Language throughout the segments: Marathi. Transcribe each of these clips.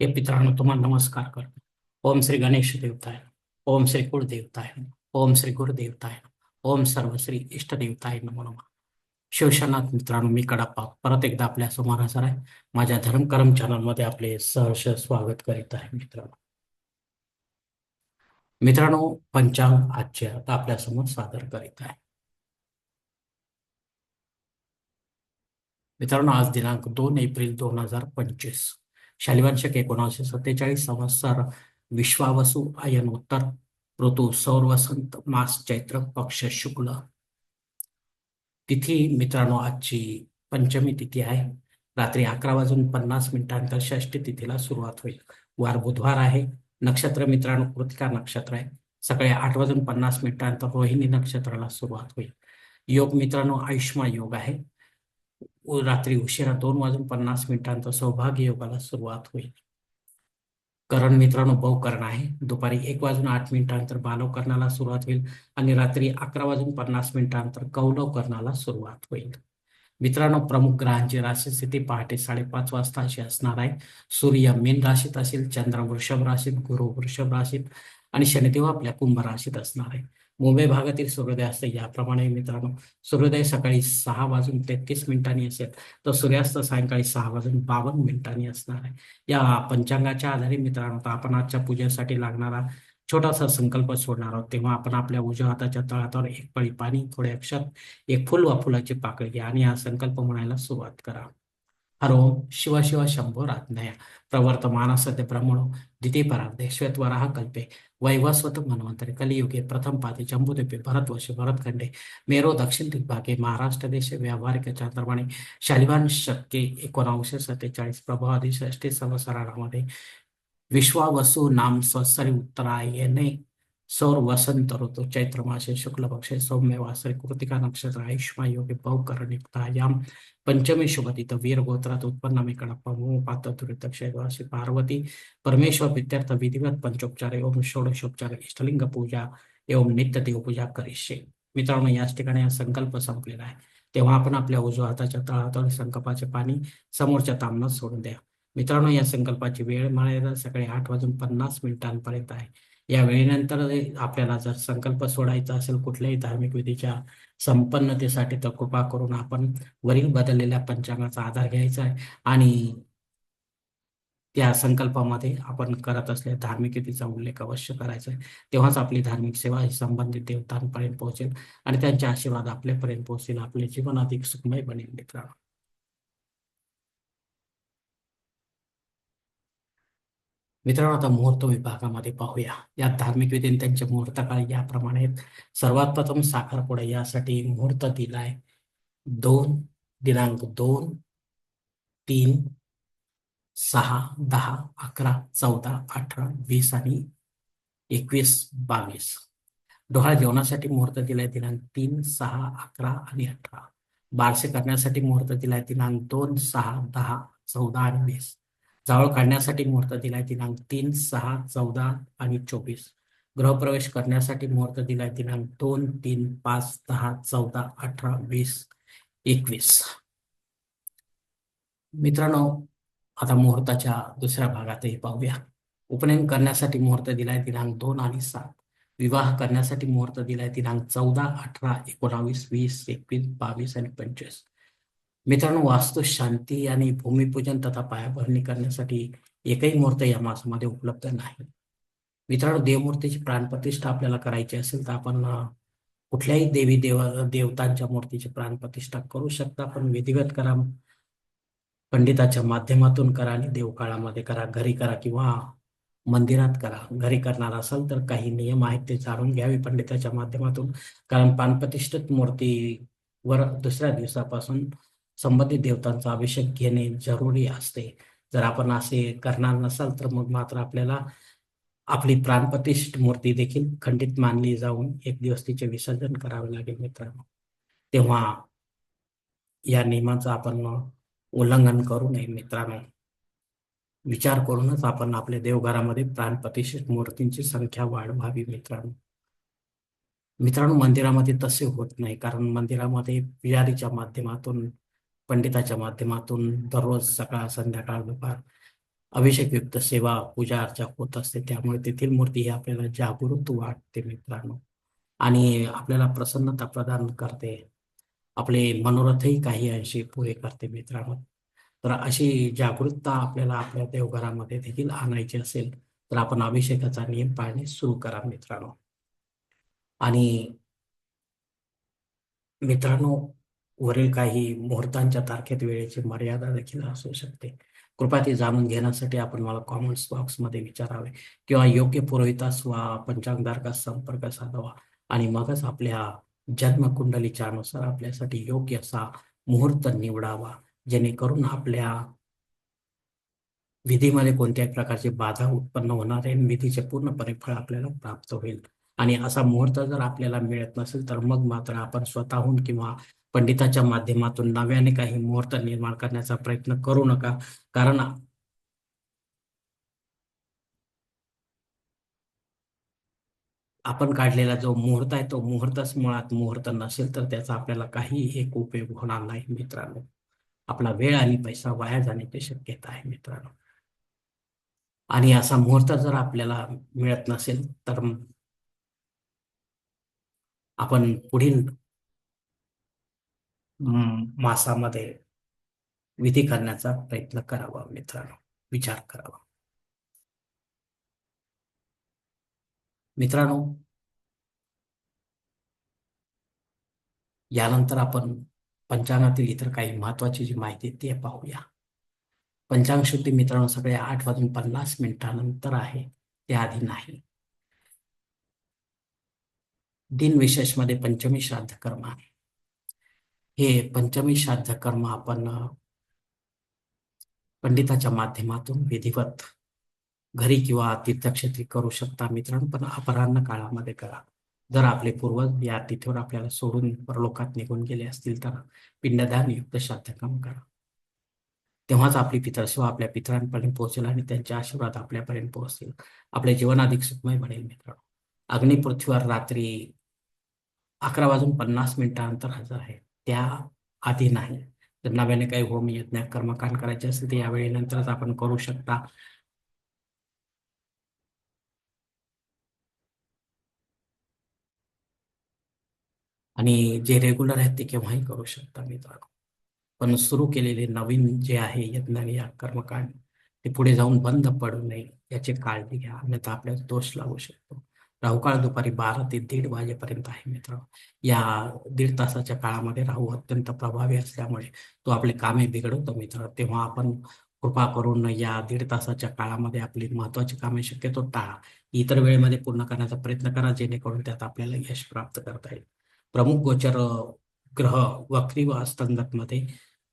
हे मित्रांनो तुम्हाला नमस्कार करतो. ओम श्री गणेश देवताय. ओम श्री कुळदेवताय ओम श्री गुरुदेवताय. ओम सर्व श्री इष्ट देवताय नमो नमः. शिवशनाथ मित्रांनो मी कडाप्पा. परत एकदा आपल्यासमोर हजर आहे. माझ्या धर्मकर्म चॅनलमध्ये आपले सहर्ष स्वागत करीत आहे मित्रांनो. मित्रांनो पंचांग आजचे आता आपल्यासमोर सादर करीत आहे. मित्रांनो आज दिनांक दोन एप्रिल दोन हजार पंचवीस. शालिवांशक एकोणाशे सत्तेचाळीस संवत्सर विश्वावसु आयन उत्तर ऋतू सौर वसंत मास चैत्र पक्ष शुक्ल. तिथी मित्रांनो आजची पंचमी तिथी आहे. रात्री अकरा वाजून पन्नास मिनिटांतर षष्टी तिथीला सुरुवात होईल. वार बुधवार आहे. नक्षत्र मित्रांनो कृतिका नक्षत्र आहे. सकाळी आठ वाजून पन्नास मिनिटांतर रोहिणी नक्षत्राला सुरुवात होईल. योग मित्रांनो आयुष्मा योग आहे. रात्री उशिरा दोन वाजून पन्नास मिनिटांचा सौभाग्य योगाला सुरुवात होईल. करण मित्रांनो बहुकरण आहे. दुपारी एक वाजून आठ मिनिटांनंतर बालव करणाला सुरुवात होईल आणि रात्री अकरा वाजून पन्नास मिनिटांनंतर कौलव करणाला सुरुवात होईल. मित्रांनो प्रमुख ग्रहांची राशी स्थिती पहाटे साडेपाच वाजता अशी असणार आहे. सूर्य मीन राशीत असेल चंद्र वृषभ राशीत गुरु वृषभ राशीत आणि शनिदेव आपल्या कुंभ राशीत असणार आहे. मुंबई भागातील सूर्योदय असते याप्रमाणे मित्रांनो सूर्योदय सकाळी सहा वाजून तेहतीस मिनिटांनी असेल तर सूर्यास्त सायंकाळी सहा वाजून बावन्न मिनिटांनी असणार आहे. या पंचांगाच्या आधारे मित्रांनो तर आपण आजच्या पूजेसाठी लागणारा छोटासा संकल्प सोडणार आहोत. तेव्हा आपण आपल्या उजव्या हाताच्या तळातावर एक पळी पाणी थोडे अक्षर एक फुल वा फुलाची पाकळी घ्या आणि हा संकल्प म्हणायला सुरुवात करा. हर ओम शिव शिव शंभो रात्नया प्रवर्तमान सत्य ब्रह्मणो द्वितीय परार्धे कल्पे। वैवस्वत मनवंतरे कलियुगे प्रथम पादे जम्बूद्वीपे भरतवर्षे भरतखंडे। मेरो दक्षिण दिग्भागे महाराष्ट्र देशे व्यावहारिक चांद्रमाणे। शालिवान शक्के एकोणावशे सत्तेचाळीस प्रभावादी षष्टी संवसरामध्ये विश्वावसु नाम स्वसरी उत्तरायणे सौर वसंत ऋतू चैत्र मासे शुक्ल पक्षे सौम्य वासरे कृतिका नक्षत्र आयुष्मा योगे बहुकरण युक्तायाम पंचमी शुभतित वीर गोत्रात उत्पन्न मे कडप्पा मोह पात्र दुरित क्षयवासी पार्वती परमेश्वर विद्यार्थ विधिवत पंचोपचार एवं षोडशोपचार इष्टलिंग पूजा एवं नित्य देवपूजा करिष्ये. मित्रांनो याच ठिकाणी हा संकल्प संपलेला आहे. तेव्हा आपण आपल्या उजव्या हाताच्या तळहातावर संकल्पाचे पाणी समोरच्या तांबणात सोडून द्या. मित्रांनो या संकल्पाची वेळ म्हणायला सकाळी आठ वाजून पन्नास मिनिटांपर्यंत आहे. या वेळेनंतर आपल्याला जर संकल्प सोडायचा असेल कुठल्याही धार्मिक विधीच्या संपन्नतेसाठी तर कृपा करून आपण वरील बदललेल्या पंचांगाचा आधार घ्यायचा आहे. आणि त्या संकल्पामध्ये आपण करत असलेल्या धार्मिक विधीचा उल्लेख अवश्य करायचा आहे. तेव्हाच आपली धार्मिक सेवा ही संबंधित देवतांपर्यंत पोहोचेल आणि त्यांचे आशीर्वाद आपल्यापर्यंत पोहोचेल आपले जीवन अधिक सुखमय बनेल मित्रांनो. मित्रांनो आता मुहूर्त विभागामध्ये पाहूया. या धार्मिक विधीने त्यांचे मुहूर्त काळ याप्रमाणे सर्वात प्रथम साखरपुडा यासाठी मुहूर्त दिलाय. दोन दिनांक दोन तीन सहा दहा अकरा चौदा अठरा वीस आणि एकवीस बावीस. डोहाळ जेवणासाठी मुहूर्त दिलाय दिनांक तीन सहा अकरा आणि अठरा. बारसे करण्यासाठी मुहूर्त दिलाय दिनांक दोन सहा दहा चौदा आणि वीस. जावळ काढण्यासाठी मुहूर्त दिलाय दिनांक तीन सहा चौदा आणि चोवीस. गृहप्रवेश करण्यासाठी मुहूर्त दिलाय दिनांक दोन तीन पाच दहा चौदा अठरा वीस एकवीस. मित्रांनो आता मुहूर्ताच्या दुसऱ्या भागातही पाहूया. उपनयन करण्यासाठी मुहूर्त दिलाय दिनांक दोन आणि सात. विवाह करण्यासाठी मुहूर्त दिलाय दिनांक चौदा अठरा एकोणावीस वीस एकवीस बावीस आणि पंचवीस. मित्रांनो वास्तू शांती आणि भूमिपूजन तथा पायाभरणी करण्यासाठी एकही मुहूर्त या मासामध्ये उपलब्ध नाही. मित्रांनो देवमूर्तीची प्राणप्रतिष्ठा आपल्याला करायची असेल तर आपण कुठल्याही देवी देवा देवतांच्या मूर्तीची प्राणप्रतिष्ठा करू शकता. पण विधिवत करा पंडिताच्या माध्यमातून करा आणि देवकाळामध्ये करा घरी करा किंवा मंदिरात करा. घरी करणार असाल तर काही नियम आहेत ते जाणून घ्यावे पंडिताच्या माध्यमातून. कारण प्राणप्रतिष्ठित मूर्तीवर दुसऱ्या दिवसापासून संबंधित देवतांचा अभिषेक घेणे जरुरी असते. जर आपण असे करणार नसाल तर मग मात्र आपल्याला आपली प्राणप्रतिष्ठ मूर्ती देखील खंडित मानली जाऊन एक दिवस तिचे विसर्जन करावे लागेल मित्रांनो. तेव्हा या नियमाचं आपण उल्लंघन करू नये मित्रांनो. विचार करूनच आपण आपल्या देवघरामध्ये प्राणप्रतिष्ठित मूर्तींची संख्या वाढवावी मित्रांनो. मित्रांनो मंदिरामध्ये तसे होत नाही कारण मंदिरामध्ये पुजारीच्या माध्यमातून पंडिताच्या माध्यमातून दररोज सकाळ संध्याकाळ दुपार अभिषेकयुक्त सेवा पूजा अर्चा होत असते. त्यामुळे तेथील मूर्ती ही आपल्याला जागृत वाटते मित्रांनो. आणि आपल्याला प्रसन्नता प्रदान करते. आपले मनोरथही काही अंशी पुरे करते मित्रांनो. तर अशी जागृतता आपल्याला आपल्या देवघरामध्ये देखील आणायची असेल तर आपण अभिषेकाचा नियम पाळणे सुरू करा मित्रांनो. आणि मित्रांनो वरील काही मुहूर्तांच्या तारखेत वेळेची मर्यादा देखील असू शकते. कृपया ती जाणून घेण्यासाठी आपण मला कॉमेंट्स बॉक्समध्ये विचारावे किंवा योग्य पुरोहितास वा पंचांगधारकास संपर्क साधावा आणि मगच आपल्या जन्मकुंडलीच्या अनुसार आपल्यासाठी योग्य असा मुहूर्त निवडावा. जेणेकरून आपल्या विधीमध्ये कोणत्याही प्रकारची बाधा उत्पन्न होणार आहे विधीचे पूर्ण परिफळ आपल्याला प्राप्त होईल. आणि असा मुहूर्त जर आपल्याला मिळत नसेल तर मग मात्र आपण स्वतःहून किंवा पंडिताच्या माध्यमातून नव्याने काही मुहूर्त निर्माण करण्याचा प्रयत्न करू नका. कारण आपण काढलेला जो मुहूर्त आहे तो मुहूर्तच मुळात मुहूर्त नसेल तर त्याचा आपल्याला काही एक उपयोग होणार नाही मित्रांनो. आपला वेळ आणि पैसा वाया जाण्याची शक्यता आहे मित्रांनो. आणि असा मुहूर्त जर आपल्याला मिळत नसेल तर आपण पुढील मासामध्ये विधी करण्याचा प्रयत्न करावा मित्रांनो. विचार करावा. मित्रांनो यानंतर आपण पंचांगातील इतर काही महत्वाची जी माहिती ते पाहूया. पंचांग शुद्धी मित्रांनो सगळे आठ वाजून पन्नास मिनिटानंतर आहे त्याआधी नाही. दिन विशेषमध्ये पंचमी श्राद्ध कर्म आहे हे पंचमी श्राद्ध कर्म आपण पंडिताच्या माध्यमातून विधिवत घरी किंवा तीर्थक्षेत्री करू शकता मित्रांनो पण अपराह्न काळामध्ये करा. जर आपले पूर्वज या तिथेवर आपल्याला सोडून परलोकात निघून गेले असतील तर पिंडदान युक्त श्राद्धक्रम करा. तेव्हाच आपली पितरसेवा आपल्या पितरांपर्यंत पोहोचेल आणि त्यांचे आशीर्वाद आपल्यापर्यंत पोहोचतील. आपले जीवन अधिक सुखमय बनेल मित्रांनो. अग्निपृथ्वीवर रात्री अकरा वाजून पन्नास मिनिटानंतर हजर आहे. त्या आधी नाही. जर नव्याने काही होम यज्ञ कर्मकांड करायचे असेल तर यावेळी नंतरच आपण करू शकता. आणि जे रेग्युलर आहेत ते केव्हाही करू शकता मित्रांनो. पण सुरू केलेले नवीन जे आहे यज्ञ या कर्मकांड ते पुढे जाऊन बंद पडू नये याची काळजी घ्या. अन्यथा आपल्याला दोष लागू शकतो. राहुकाळ दुपारी बारा ते दीड वाजेपर्यंत आहे मित्र. या दीड तासाच्या काळामध्ये राहू अत्यंत प्रभावी असल्यामुळे तो आपले कामे बिघडवतो मित्र. तेव्हा आपण कृपा करून या दीड तासाच्या काळामध्ये आपली महत्वाची कामे शक्यतो टाळा. इतर वेळेमध्ये पूर्ण करण्याचा प्रयत्न करा जेणेकरून त्यात आपल्याला यश प्राप्त करता येईल. प्रमुख गोचर ग्रह वक्री व अस्तंगत मध्ये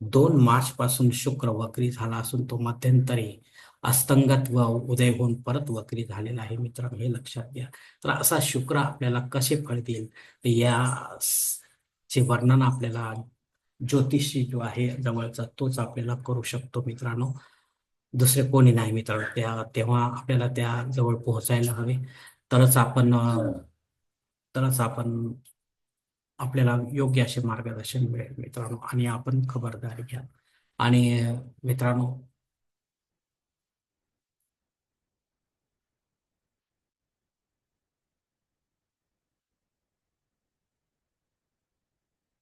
दोन मार्च पासून शुक्र वक्री झाला असून तो मध्यंतरी अस्तंगत व उदय होऊन परत वक्री झालेला आहे. मित्रांनो हे लक्षात घ्या. तर असा शुक्र आपल्याला कसे फळ देईल? या चे वर्णन आपल्याला ज्योतिषी जो आहे जवळचा तोच आपल्याला करू शकतो मित्रांनो. दुसरे कोणी नाही मित्रांनो. त्या तेव्हा आपल्याला त्या जवळ पोहोचायला हवे. तरच आपण तरच आपण आपल्याला योग्य असे मार्गदर्शन मिळेल मित्रांनो. आणि आपण खबरदारी घ्या. आणि मित्रांनो